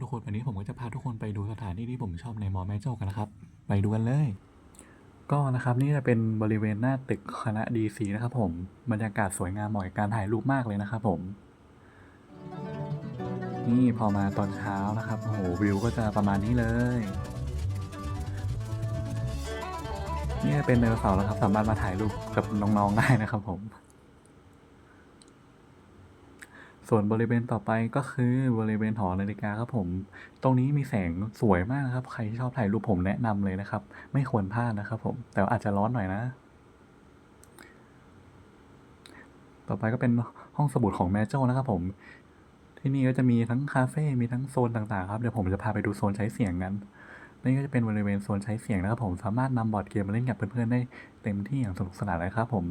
ทุกคนวันนี้ผมก็จะพาทุกคนไปดูสถานที่ที่ผมชอบในมอแม่โจ้กันนะครับ ไปดูกันเลย ก็นะครับนี่จะเป็นบริเวณหน้าตึกคณะดีซีนะครับผมบรรยากาศสวยงามเหมาะกับการถ่ายรูปมากเลยนะครับผม นี่พอมาตอนเช้านะครับโอ้โหวิวก็จะประมาณนี้เลย นี่เป็นไดโนเสาร์แล้วครับ สามารถมาถ่ายรูปกับน้องๆได้นะครับผม ส่วนบริเวณต่อไปก็คือบริเวณหอนาฬิกาครับผม ตรงนี้มีแสงสวยมากนะครับ ใครชอบถ่ายรูปผมแนะนำเลยนะครับ ไม่ควรพลาดนะครับผม แต่าอาจจะร้อนหน่อยนะ ต่อไปก็เป็นห้องสมุดของแมโจ้นะครับผม ที่นี่ก็จะมีทั้งคาเฟ่ มีทั้งโซนต่างๆ ครับ เดี๋ยวผมจะพาไปดูโซนใช้เสียงกันนี่ก็จะเป็นบริเวณโซนใช้เสียงนะครับผม สามารถนำบอร์ดเกมมาเล่นกับเพื่อนๆได้เต็มที่อย่างสนุกสนานเลยครับผม